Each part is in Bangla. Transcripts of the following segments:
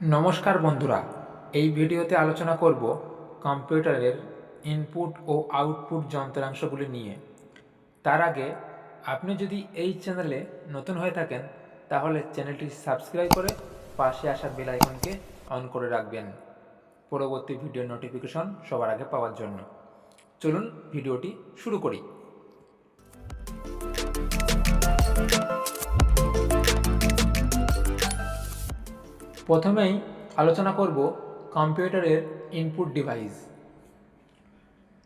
নমস্কার বন্ধুরা, এই ভিডিওতে আলোচনা করব কম্পিউটারের ইনপুট ও আউটপুট যন্ত্রাংশগুলি নিয়ে। তার আগে আপনি যদি এই চ্যানেলে নতুন হয়ে থাকেন, তাহলে চ্যানেলটি সাবস্ক্রাইব করে পাশে আসা বেল আইকনকে অন করে রাখবেন। পরবর্তী ভিডিও নোটিফিকেশন সবার আগে পাওয়ার জন্য। চলুন ভিডিওটি শুরু করি। প্রথমেই আলোচনা করব কম্পিউটারের ইনপুট ডিভাইস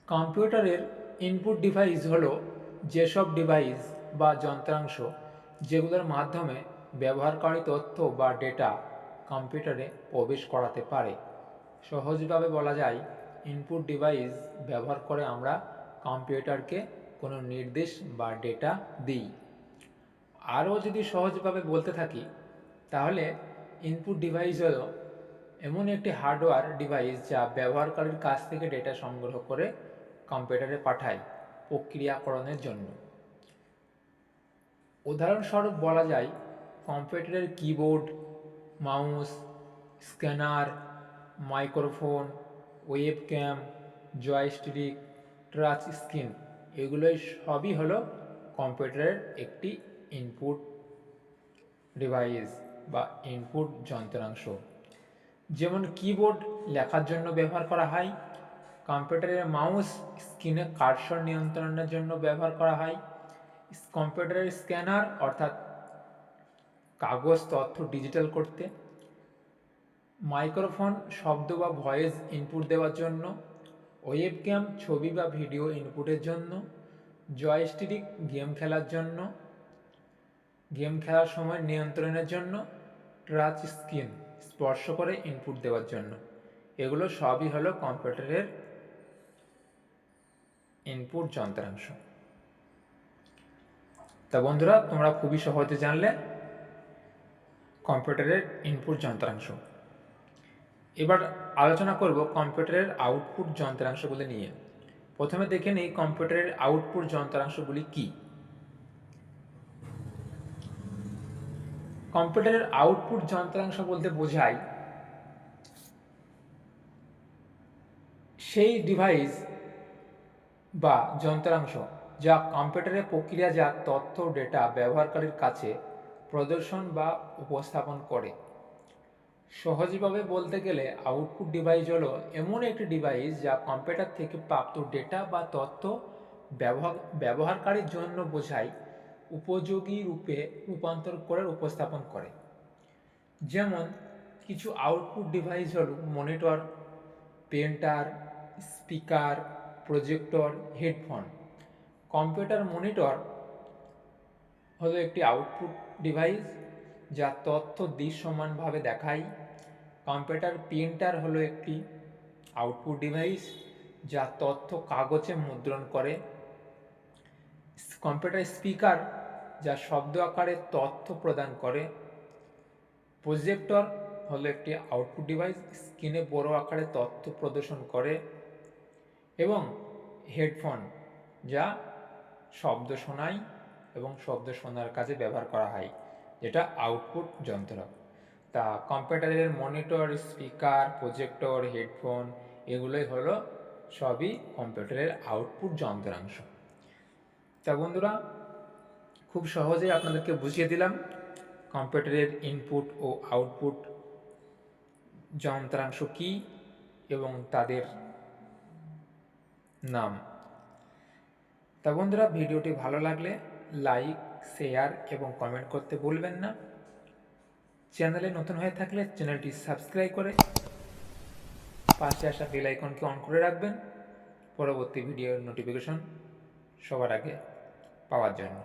কম্পিউটারের ইনপুট ডিভাইস হলো যেসব ডিভাইস বা যন্ত্রাংশ যেগুলোর মাধ্যমে ব্যবহারকারী তথ্য বা ডেটা কম্পিউটারে প্রবেশ করাতে পারে। সহজভাবে বলা যায় ইনপুট ডিভাইস ব্যবহার করে আমরা কম্পিউটারকে কোনো নির্দেশ বা ডেটা দিই। আরও যদি সহজভাবে বলতে থাকি, তাহলে ইনপুট ডিভাইস হলো এমন একটি হার্ডওয়্যার ডিভাইস যা ব্যবহারকারীর কাছ থেকে ডেটা সংগ্রহ করে কম্পিউটারে পাঠায় প্রক্রিয়াকরণের জন্য। উদাহরণস্বরূপ বলা যায় কম্পিউটারের keyboard mouse scanner microphone webcam joystick touch screen এগুলোই সবই হলো কম্পিউটারের একটি ইনপুট ডিভাইস বা ইনপুট যন্ত্রাংশ। যেমন কিবোর্ড লেখার জন্য ব্যবহার করা হয় কম্পিউটারের মাউস স্ক্রিনে কার্সর নিয়ন্ত্রণের জন্য ব্যবহার করা হয় কম্পিউটারের স্ক্যানার অর্থাৎ কাগজ তথ্য ডিজিটাল করতে মাইক্রোফোন শব্দ বা ভয়েস ইনপুট দেওয়ার জন্য ওয়েব ক্যাম ছবি বা ভিডিও ইনপুটের জন্য জয়স্টিক গেম খেলার জন্য গেম খেলার সময় নিয়ন্ত্রণের জন্য টাচ স্ক্রিন স্পর্শ করে ইনপুট দেওয়ার জন্য। এগুলো সবই হলো কম্পিউটারের ইনপুট যন্ত্রাংশ। তা বন্ধুরা, তোমরা খুবই সহজে জানলে কম্পিউটারের ইনপুট যন্ত্রাংশ। এবার আলোচনা করব কম্পিউটারের আউটপুট যন্ত্রাংশগুলি নিয়ে। প্রথমে দেখে নিই কম্পিউটারের আউটপুট যন্ত্রাংশগুলি কী। কম্পিউটারের আউটপুট যন্ত্রাংশ বলতে বোঝায় সেই ডিভাইস বা যন্ত্রাংশ যা কম্পিউটারে প্রক্রিয়াজাত তথ্য ডেটা ব্যবহারকারীর কাছে প্রদর্শন বা উপস্থাপন করে। সহজভাবে বলতে গেলে আউটপুট ডিভাইস হলো এমন একটি ডিভাইস যা কম্পিউটার থেকে প্রাপ্ত ডেটা বা তথ্য ব্যবহার ব্যবহারকারীর জন্য বোঝায়। উপযোগী রূপে রূপান্তর করে উপস্থাপন করে। যেমন, কিছু আউটপুট ডিভাইস হল monitor printer speaker projector headphone computer monitor হলো একটি আউটপুট ডিভাইস যা তথ্য দৃশ্যমানভাবে দেখায়। কম্পিউটার প্রিন্টার হলো একটি আউটপুট ডিভাইস যা তথ্য কাগজে মুদ্রণ করে। কম্পিউটার স্পিকার, যা শব্দ আকারে তথ্য প্রদান করে। প্রজেক্টর হলো একটি আউটপুট ডিভাইস, স্ক্রিনে বড় আকারে তথ্য প্রদর্শন করে এবং হেডফোন, যা শব্দ শোনায় এবং শব্দ শোনার কাজে ব্যবহার করা হয়, যেটা আউটপুট যন্ত্র। তা কম্পিউটারের মনিটর, স্পিকার, প্রজেক্টর, হেডফোন, এগুলোই হলো সবই কম্পিউটারের আউটপুট যন্ত্রাংশ। তা বন্ধুরা, খুব সহজেই আপনাদেরকে বুঝিয়ে দিলাম, কম্পিউটারের ইনপুট ও আউটপুট যন্ত্রাংশ কী এবং তাদের নাম। তা বন্ধুরা, ভিডিওটি ভালো লাগলে লাইক শেয়ার এবং কমেন্ট করতে ভুলবেন না। চ্যানেলে নতুন হয়ে থাকলে চ্যানেলটি সাবস্ক্রাইব করে পাশে আসা বেল আইকনকে অন করে রাখবেন। পরবর্তী ভিডিওর নোটিফিকেশন সবার আগে পাওয়ার জন্য।